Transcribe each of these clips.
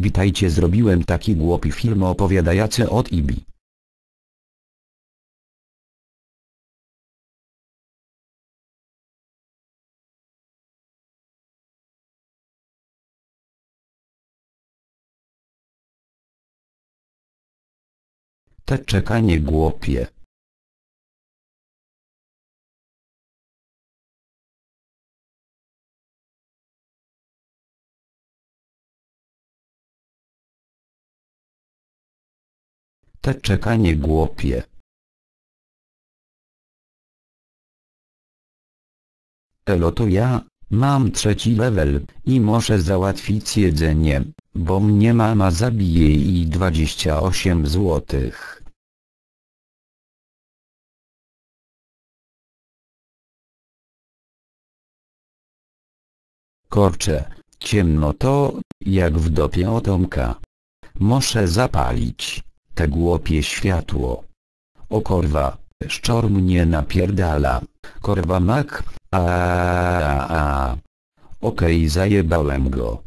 Witajcie zrobiłem taki głupi film opowiadający od Ibi. Te czekanie głupie. Te czekanie głupie. Elo to ja, mam trzeci level i muszę załatwić jedzenie, bo mnie mama zabije i 28 złotych. Korcze, ciemno to, jak w dopie otomka. Muszę zapalić te głupie światło. O korwa, szczor mnie napierdala. Korwa mak, a, a, a. Okej zajebałem go.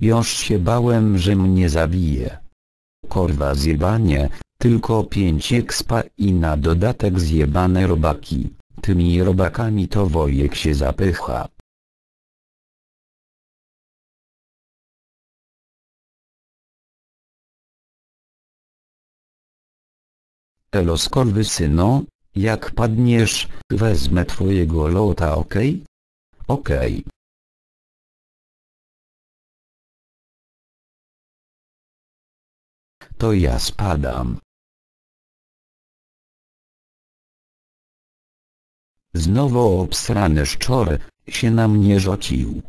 Już się bałem, że mnie zabije. Korwa zjebanie, tylko 5 expa i na dodatek zjebane robaki. Tymi robakami to wojek się zapycha. Elo skurwysyno, jak padniesz, wezmę twojego lota okej? Okej. To ja spadam. Znowu obsrany szczor, się na mnie rzucił.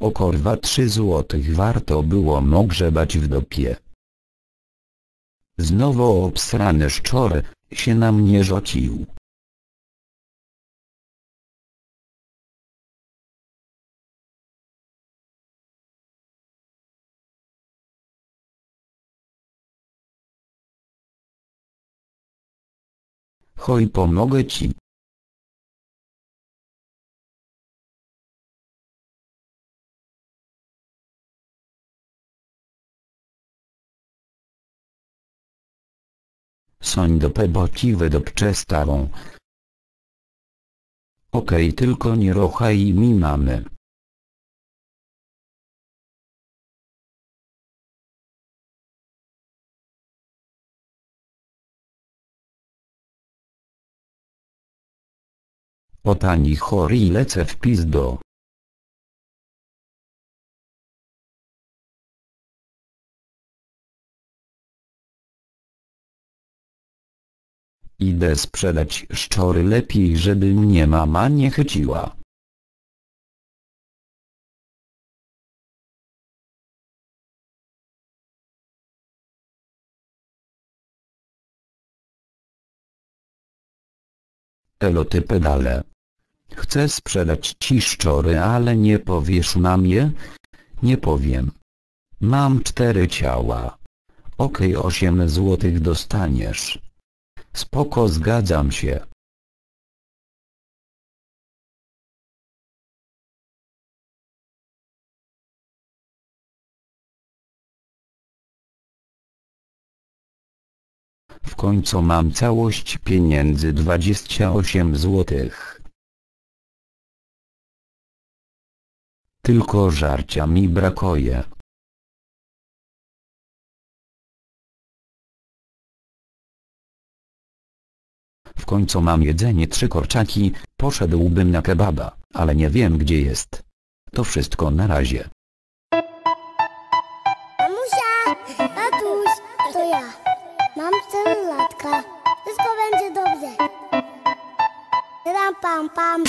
O korwa 3 złotych warto było mogrzebać w dopie. Znowu obsrany szczor, się na mnie rzucił. Choj pomogę ci. Soń dopę boci wydopcze starą. Okej tylko nie rochaj mi mamy. O tani chory lecę w pizdo. Idę sprzedać szczory lepiej żeby mnie mama nie chyciła. Elo pedale. Chcę sprzedać ci szczory ale nie powiesz mamie? Nie powiem. Mam cztery ciała. Okej 8 złotych dostaniesz. Spoko zgadzam się. W końcu mam całość pieniędzy 28 złotych. Tylko żarcia mi brakuje. Końcu mam jedzenie trzy korczaki, poszedłbym na kebaba, ale nie wiem gdzie jest. To wszystko na razie. Mamusia! Tatuś! To ja. Mam 4 latka. Wszystko będzie dobrze. Ram pam pam.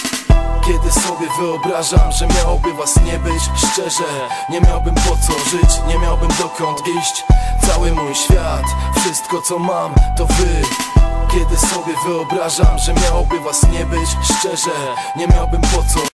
Kiedy sobie wyobrażam, że miałoby was nie być Szczerze, nie miałbym po co żyć, nie miałbym dokąd iść Cały mój świat, wszystko co mam, to wy Kiedy sobie wyobrażam, że miałoby was nie być Szczerze, nie miałbym po co